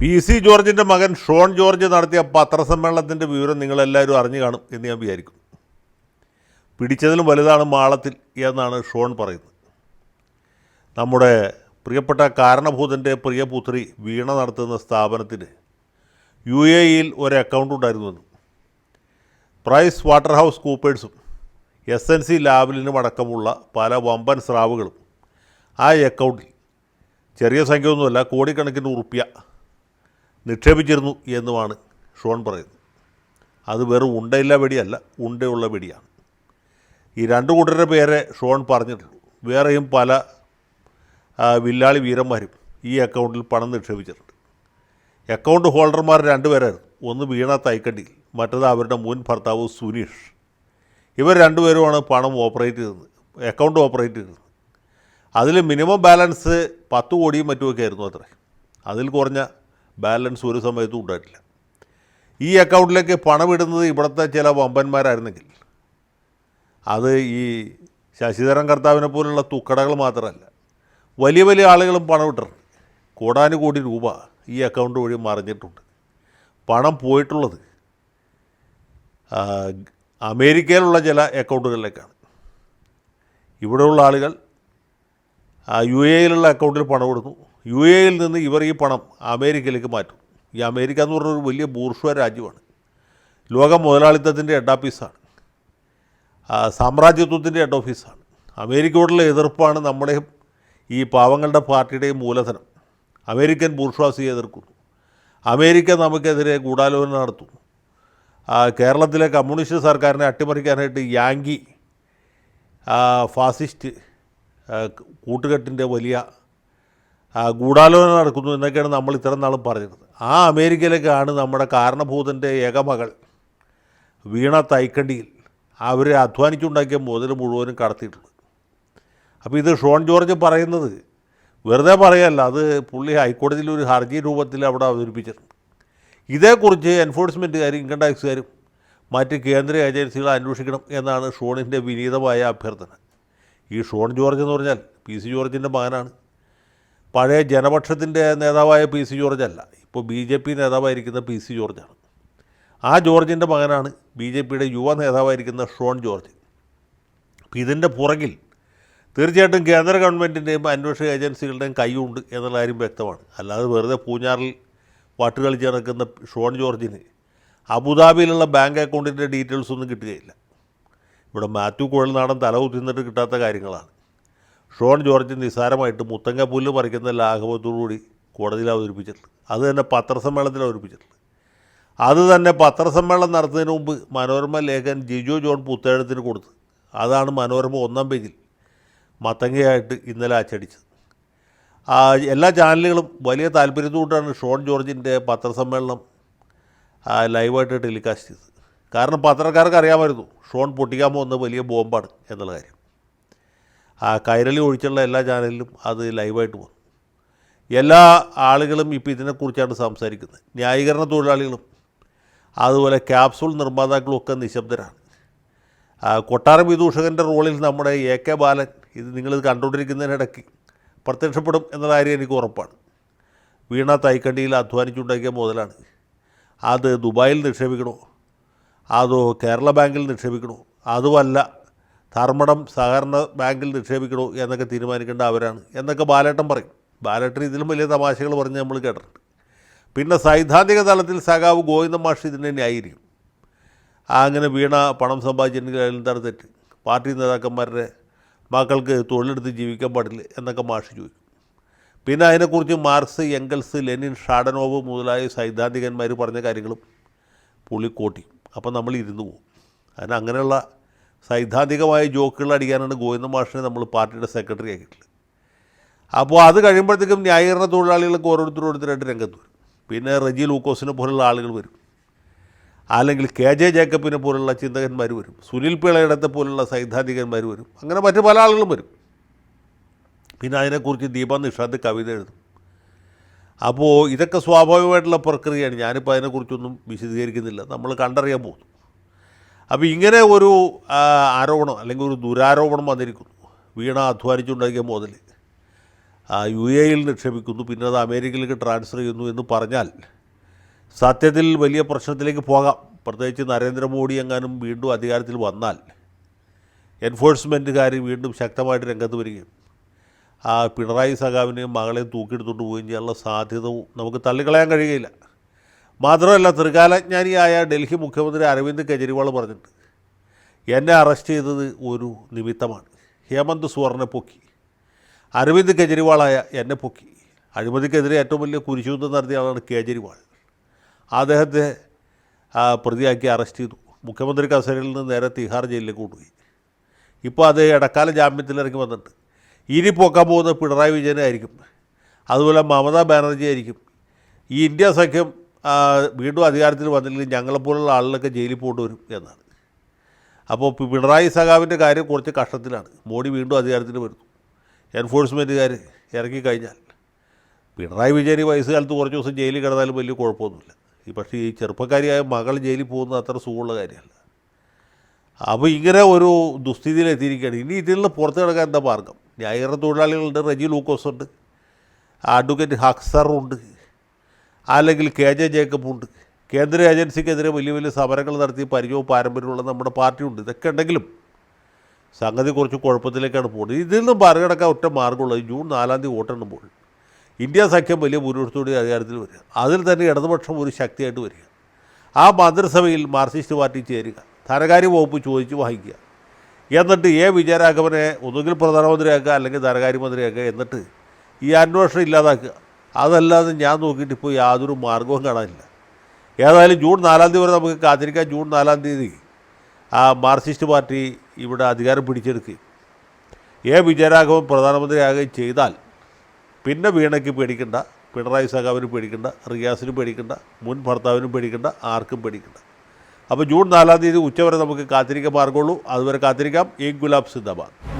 P C ജോർജിന്റെ മകൻ ഷോൺ ജോർജ് നടത്തിയ പത്രസമ്മേളനത്തിന്റെ വിവരം നിങ്ങളെല്ലാവരും അറിഞ്ഞു കാണും എന്ന് ഞാൻ വിചാരിക്കും. പിടിച്ചതിലും വലുതാണ് മാളത്തിൽ എന്നാണ് ഷോൺ പറയുന്നത്. നമ്മുടെ പ്രിയപ്പെട്ട കാരണഭൂതന്റെ പ്രിയപുത്രി വീണ നടത്തുന്ന സ്ഥാപനത്തിന് യു എ ഇയിൽ ഒരു അക്കൗണ്ട് ഉണ്ടായിരുന്നുവെന്നും പ്രൈസ് വാട്ടർ ഹൗസ് കൂപ്പേഴ്സും എസ് എൻ സി ലാബിലിനും അടക്കമുള്ള പല വമ്പൻ സ്രാവുകളും ആ അക്കൗണ്ടിൽ ചെറിയ സംഖ്യയൊന്നുമല്ല കോടിക്കണക്കിന് ഉറുപ്യ നിക്ഷേപിച്ചിരുന്നു എന്നുമാണ് ഷോൺ പറയുന്നത്. അത് വെറും ഉണ്ടയില്ല വെടിയല്ല ഉണ്ടയുള്ള വെടിയാണ്. ഈ രണ്ട് കൂട്ടരുടെ പേരെ ഷോൺ പറഞ്ഞിട്ടുള്ളൂ വേറെയും പല വില്ലാളി വീരന്മാരും ഈ അക്കൗണ്ടിൽ പണം നിക്ഷേപിച്ചിട്ടുണ്ട്. അക്കൗണ്ട് ഹോൾഡർമാർ രണ്ടുപേരായിരുന്നു ഒന്ന് വീണ തൈക്കണ്ടിയിൽ മറ്റത് അവരുടെ മുൻ ഭർത്താവ് സുനീഷ്. ഇവർ രണ്ടുപേരുമാണ് പണം ഓപ്പറേറ്റ് ചെയ്തത് അക്കൗണ്ട് ഓപ്പറേറ്റ് ചെയ്തത്. അതിൽ മിനിമം ബാലൻസ് പത്ത് കോടിയും മറ്റുമൊക്കെ ആയിരുന്നു അത്രേ. അതിൽ കുറഞ്ഞ ബാലൻസ് ഒരു സമയത്തും ഉണ്ടായിട്ടില്ല. ഈ അക്കൗണ്ടിലേക്ക് പണം ഇടുന്നത് ഇവിടുത്തെ ചില വമ്പന്മാരായിരുന്നെങ്കിൽ അത് ഈ ശശിധരൻ കർത്താവിനെ പോലുള്ള തുക്കടകൾ മാത്രമല്ല വലിയ വലിയ ആളുകളും പണം ഇട്ടിട്ടുണ്ട്. കോടാനുകോടി രൂപ ഈ അക്കൗണ്ട് വഴി മറിഞ്ഞിട്ടുണ്ട്. പണം പോയിട്ടുള്ളത് അമേരിക്കയിലുള്ള ചില അക്കൗണ്ടുകളിലേക്കാണ്. ഇവിടെയുള്ള ആളുകൾ യു എയിലുള്ള അക്കൗണ്ടിൽ പണം ഇടുന്നു. യു എയിൽ നിന്ന് ഇവർ ഈ പണം അമേരിക്കയിലേക്ക് മാറ്റും. ഈ അമേരിക്ക എന്ന് പറഞ്ഞൊരു വലിയ ബൂർഷ്വ രാജ്യമാണ്. ലോക മുതലാളിത്തത്തിന്റെ ഹെഡ് ഓഫീസാണ് സാമ്രാജ്യത്വത്തിന്റെ ഹെഡ് ഓഫീസാണ് അമേരിക്കയോടുള്ള എതിർപ്പാണ് നമ്മുടെ ഈ പാവങ്ങളുടെ പാർട്ടിയുടെയും മൂലധനം. അമേരിക്കൻ ബൂർഷ്വാസിയെ എതിർക്കുന്നു. അമേരിക്ക നമുക്കെതിരെ ഗൂഢാലോചന നടത്തുന്നു കേരളത്തിലെ കമ്മ്യൂണിസ്റ്റ് സർക്കാരിനെ അട്ടിമറിക്കാനായിട്ട് യാങ്കി ഫാസിസ്റ്റ് കൂട്ടുകെട്ടിന്റെ വലിയ ഗൂഢാലോചന നടക്കുന്നു എന്നൊക്കെയാണ് നമ്മൾ ഇത്രയും നാളും പറഞ്ഞിരുന്നത്. ആ അമേരിക്കയിലേക്കാണ് നമ്മുടെ കാരണഭൂതന്റെ ഏകമകൾ വീണ തൈക്കണ്ടിയിൽ അവരെ അധ്വാനിച്ചുണ്ടാക്കിയ മുതൽ മുഴുവനും കടത്തിയിട്ടുള്ളത്. അപ്പോൾ ഇത് ഷോൺ ജോർജ് പറയുന്നത് വെറുതെ പറയല്ല അത് പുള്ളി ഹൈക്കോടതിയിൽ ഒരു ഹർജി രൂപത്തിൽ അവിടെ അവതരിപ്പിച്ചിട്ടുണ്ട്. ഇതേക്കുറിച്ച് എൻഫോഴ്സ്മെന്റുകാരും ഇൻകം ടാക്സുകാരും മറ്റ് കേന്ദ്ര ഏജൻസികൾ അന്വേഷിക്കണം എന്നാണ് ഷോണിന്റെ വിനീതമായ അഭ്യർത്ഥന. ഈ ഷോൺ ജോർജ് എന്ന് പറഞ്ഞാൽ പി സി ജോർജിന്റെ മകനാണ്. പഴയ ജനപക്ഷത്തിന്റെ നേതാവായ പി സി ജോർജ് അല്ല. ഇപ്പോൾ ബി ജെ പി നേതാവായിരിക്കുന്ന പി സി ജോർജാണ് ആ ജോർജിന്റെ മകനാണ് ബി ജെ പിയുടെ യുവ നേതാവായിരിക്കുന്ന ഷോൺ ജോർജ്. അപ്പോൾ ഇതിന്റെ പുറകിൽ തീർച്ചയായിട്ടും കേന്ദ്ര ഗവൺമെന്റിന്റെയും അന്വേഷണ ഏജൻസികളുടെയും കൈയുണ്ട് എന്നുള്ള കാര്യം വ്യക്തമാണ്. അല്ലാതെ വെറുതെ പൂഞ്ഞാറിൽ പാട്ടുകളിച്ച് നടക്കുന്ന ഷോൺ ജോർജിന് അബുദാബിയിലുള്ള ബാങ്ക് അക്കൗണ്ടിന്റെ ഡീറ്റെയിൽസ് ഒന്നും കിട്ടുകയില്ല. ഇവിടെ മാത്യു കുഴൽനാടൻ തല കുത്തിന്നിട്ട് കിട്ടാത്ത കാര്യങ്ങളാണ്. ഷോൺ ജോർജ് നിസ്സാരമായിട്ട് മുത്തങ്ങ പുല്ല് പറിക്കുന്ന ലാഘവത്തോടുകൂടി കോടതിയിൽ അവതരിപ്പിച്ചിട്ടുള്ളത് അത് തന്നെ പത്രസമ്മേളനത്തിൽ അവതരിപ്പിച്ചിട്ടുള്ളത് അത് തന്നെ പത്രസമ്മേളനം നടത്തുന്നതിന് മുമ്പ് മനോരമ ലേഖൻ ജിജു ജോൺ പുത്തേഴത്തിന് കൊടുത്ത് അതാണ് മനോരമ ഒന്നാം പേജിൽ മത്തങ്ങയായിട്ട് ഇന്നലെ അച്ചടിച്ചത് എല്ലാ ചാനലുകളും വലിയ താല്പര്യത്തോടാണ് ഷോൺ ജോർജിന്റെ പത്രസമ്മേളനം ലൈവായിട്ട് ടെലികാസ്റ്റ് ചെയ്തത്. കാരണം പത്രക്കാർക്ക് അറിയാമായിരുന്നു ഷോൺ പൊട്ടിക്കാൻ പോകുന്ന വലിയ ബോംബാണ് എന്നുള്ള കാര്യം. ആ കൈരളി ഒഴിച്ചുള്ള എല്ലാ ചാനലിലും അത് ലൈവായിട്ട് വന്നു. എല്ലാ ആളുകളും ഇപ്പോൾ ഇതിനെക്കുറിച്ചാണ് സംസാരിക്കുന്നത്. ന്യായീകരണ തൊഴിലാളികളും അതുപോലെ ക്യാപ്സൂൾ നിർമ്മാതാക്കളും ഒക്കെ നിശബ്ദരാണ്. കൊട്ടാരം വിദൂഷകന്റെ റോളിൽ നമ്മുടെ എ കെ ബാലൻ ഇത് നിങ്ങളിത് കണ്ടുകൊണ്ടിരിക്കുന്നതിനിടയ്ക്ക് പ്രത്യക്ഷപ്പെടും എന്ന കാര്യം എനിക്ക് ഉറപ്പാണ്. വീണ തൈക്കണ്ടിയിൽ അധ്വാനിച്ചുണ്ടാക്കിയ മുതലാണ്. അത് ദുബായിൽ നിക്ഷേപിക്കണോ? അതോ കേരള ബാങ്കിൽ നിക്ഷേപിക്കണോ? അതുമല്ല ധർമ്മടം സഹകരണ ബാങ്കിൽ നിക്ഷേപിക്കണോ എന്നൊക്കെ തീരുമാനിക്കേണ്ട അവരാണ്. എന്നൊക്കെ ബാലേട്ടൻ പറയും. ബാലേട്ടൻ ഇതിലും വലിയ തമാശകൾ പറഞ്ഞ് നമ്മൾ കേട്ടിട്ടുണ്ട്. പിന്നെ സൈദ്ധാന്തിക തലത്തിൽ സഖാവ് ഗോവിന്ദ മാഷ് ഇതിനെ ന്യായീകരിക്കും. ആ അങ്ങനെ വീണ പണം സമ്പാദിച്ചിട്ടുണ്ടെങ്കിൽ അതിൽ എന്താണ് തെറ്റ്? പാർട്ടി നേതാക്കന്മാരുടെ മക്കൾക്ക് തൊഴിലെടുത്ത് ജീവിക്കാൻ പാടില്ല എന്നൊക്കെ മാഷ് ചോദിക്കും. പിന്നെ അതിനെക്കുറിച്ച് മാർക്സ് എങ്കൽസ് ലെനിൻ ഷാഡനോവ് മുതലായ സൈദ്ധാന്തികന്മാർ പറഞ്ഞ കാര്യങ്ങളും പുള്ളി കോട്ടി അപ്പം നമ്മൾ ഇരുന്ന് പോകും. അതിന് അങ്ങനെയുള്ള സൈദ്ധാന്തികമായ ജോക്കുകൾ അടിക്കാനാണ് ഗോവിന്ദ മാഷിനെ നമ്മൾ പാർട്ടിയുടെ സെക്രട്ടറി ആക്കിയിട്ടുള്ളത്. അപ്പോൾ അത് കഴിയുമ്പോഴത്തേക്കും ന്യായീകരണ തൊഴിലാളികൾക്ക് ഓരോരുത്തരും ഓരോരുത്തരായിട്ട് രംഗത്ത് വരും. പിന്നെ റജി ലൂക്കോസിനെ പോലുള്ള ആളുകൾ വരും. അല്ലെങ്കിൽ കെ ജെ ജേക്കബിനെ പോലുള്ള ചിന്തകന്മാർ വരും. സുനിൽ പിളയിടത്തെ പോലുള്ള സൈദ്ധാന്തികന്മാർ വരും. അങ്ങനെ മറ്റു പല ആളുകളും വരും. പിന്നെ അതിനെക്കുറിച്ച് ദീപ നിഷാദ് കവിത എഴുതും. അപ്പോൾ ഇതൊക്കെ സ്വാഭാവികമായിട്ടുള്ള പ്രക്രിയയാണ്. ഞാനിപ്പോൾ അതിനെക്കുറിച്ചൊന്നും വിശദീകരിക്കുന്നില്ല. നമ്മൾ കണ്ടറിയാൻ പോകുന്നു. അപ്പോൾ ഇങ്ങനെ ഒരു ആരോപണം അല്ലെങ്കിൽ ഒരു ദുരാരോപണം വന്നിരിക്കുന്നു. വീണ അധ്വാനിച്ചുണ്ടാക്കിയ മുതൽ യു എയിൽ നിക്ഷേപിക്കുന്നു പിന്നെ അത് അമേരിക്കയിലേക്ക് ട്രാൻസ്ഫർ ചെയ്യുന്നു എന്ന് പറഞ്ഞാൽ സത്യത്തിൽ വലിയ പ്രശ്നത്തിലേക്ക് പോകാം. പ്രത്യേകിച്ച് നരേന്ദ്രമോദി എങ്ങാനും വീണ്ടും അധികാരത്തിൽ വന്നാൽ എൻഫോഴ്സ്മെന്റുകാർ വീണ്ടും ശക്തമായിട്ട് രംഗത്ത് വരികയും ആ പിണറായി സഖാവിനെയും മകളെയും തൂക്കിയെടുത്തുകൊണ്ട് പോവുകയും ചെയ്യാനുള്ള സാധ്യത നമുക്ക് തള്ളിക്കളയാൻ കഴിയുകയില്ല. മാത്രമല്ല ത്രികാലജ്ഞാനിയായ ഡൽഹി മുഖ്യമന്ത്രി അരവിന്ദ് കെജ്രിവാൾ പറഞ്ഞിട്ടുണ്ട് എന്നെ അറസ്റ്റ് ചെയ്തത് ഒരു നിമിത്തമാണ്. ഹേമന്ത് സുവർണെ പൊക്കി. അരവിന്ദ് കെജ്രിവാളായ എന്നെ പൊക്കി. അഴിമതിക്കെതിരെ ഏറ്റവും വലിയ കുരിശുദ്ധം നടത്തിയ ആളാണ് കേജ്രിവാൾ. അദ്ദേഹത്തെ പ്രതിയാക്കി അറസ്റ്റ് ചെയ്തു. മുഖ്യമന്ത്രി കസേരയിൽ നിന്ന് നേരെ തിഹാർ ജയിലിലേക്ക് കൊണ്ടുപോയി. ഇപ്പോൾ അത് ഇടക്കാല ജാമ്യത്തിൽ ഇറങ്ങി വന്നിട്ടുണ്ട്. ഇനി പോക്കാൻ പോകുന്ന പിണറായി വിജയനായിരിക്കും. അതുപോലെ മമതാ ബാനർജി ആയിരിക്കും. ഈ ഇന്ത്യ സഖ്യം വീണ്ടും അധികാരത്തിൽ വന്നില്ലെങ്കിൽ ഞങ്ങളെപ്പോലുള്ള ആളുകളൊക്കെ ജയിലിൽ പോകേണ്ടി വരും എന്നാണ്. അപ്പോൾ പിണറായി സഖാവിന്റെ കാര്യം കുറച്ച് കഷ്ടത്തിലാണ്. മോഡി വീണ്ടും അധികാരത്തിൽ വരുന്നു എൻഫോഴ്സ്മെന്റുകാർ ഇറങ്ങിക്കഴിഞ്ഞാൽ പിണറായി വിജയൻ വയസ്സുകാലത്ത് കുറച്ച് ദിവസം ജയിലിൽ കിടന്നാലും വലിയ കുഴപ്പമൊന്നുമില്ല. ഈ പക്ഷേ ഈ ചെറുപ്പക്കാരിയായ മകൾ ജയിലിൽ പോകുന്നത് അത്ര സുഖമുള്ള കാര്യമല്ല. അപ്പോൾ ഇങ്ങനെ ഒരു ദുസ്ഥിതിയിൽ എത്തിയിരിക്കുകയാണ് ഇനി ഇതിൽ നിന്ന് പുറത്ത് കിടക്കാൻ എന്താ മാർഗം? ന്യായീകരണ തൊഴിലാളികളുണ്ട് റെജി ലൂക്കോസ് ഉണ്ട് അഡ്വക്കേറ്റ് ഹക്സറുണ്ട് അല്ലെങ്കിൽ കെ ജെ ജേക്കബ് ഉണ്ട്. കേന്ദ്ര ഏജൻസിക്കെതിരെ വലിയ വലിയ സമരങ്ങൾ നടത്തി പരിചയവും പാരമ്പര്യമുള്ള നമ്മുടെ പാർട്ടിയുണ്ട്. ഇതൊക്കെ ഉണ്ടെങ്കിലും സംഗതി കുറച്ച് കുഴപ്പത്തിലേക്കാണ് പോകുന്നത്. ഇതിൽ നിന്നും മറികടക്കാൻ ഒറ്റ മാർഗമുള്ളത് ജൂൺ നാലാം തീയതി വോട്ടെണ്ണുമ്പോൾ ഇന്ത്യ സഖ്യം വലിയ ഭൂരിപക്ഷത്തോടെ അധികാരത്തിൽ വരിക. അതിൽ തന്നെ ഇടതുപക്ഷം ഒരു ശക്തിയായിട്ട് വരിക. ആ മന്ത്രിസഭയിൽ മാർക്സിസ്റ്റ് പാർട്ടി ചേരുക. ധനകാര്യ വകുപ്പ് ചോദിച്ച് വാങ്ങിക്കുക. എന്നിട്ട് എ വിജയരാഘവനെ ഒന്നുകിൽ പ്രധാനമന്ത്രിയാക്കുക അല്ലെങ്കിൽ ധനകാര്യമന്ത്രിയാക്കുക എന്നിട്ട് ഈ അന്വേഷണം ഇല്ലാതാക്കുക. അതല്ലാതെ ഞാൻ നോക്കിയിട്ട് ഇപ്പോൾ യാതൊരു മാർഗവും കാണാനില്ല. ഏതായാലും ജൂൺ നാലാം തീയതി വരെ നമുക്ക് കാത്തിരിക്കാം. ജൂൺ നാലാം തീയതി ആ മാർക്സിസ്റ്റ് പാർട്ടി ഇവിടെ അധികാരം പിടിച്ചെടുക്കുകയും എ വിജയരാഘവൻ പ്രധാനമന്ത്രിയാകുകയും ചെയ്താൽ പിന്നെ വീണയ്ക്ക് പേടിക്കണ്ട പിണറായി സഖാവിന് പേടിക്കണ്ട റിയാസിനും പേടിക്കണ്ട മുൻ ഭർത്താവിനും പേടിക്കണ്ട ആർക്കും പേടിക്കണ്ട. അപ്പോൾ ജൂൺ നാലാം തീയതി ഉച്ചവരെ നമുക്ക് കാത്തിരിക്കാൻ മാർഗമുള്ളൂ അതുവരെ കാത്തിരിക്കാം. ഈ ഗുലാബ് സിന്ദാബാദ്.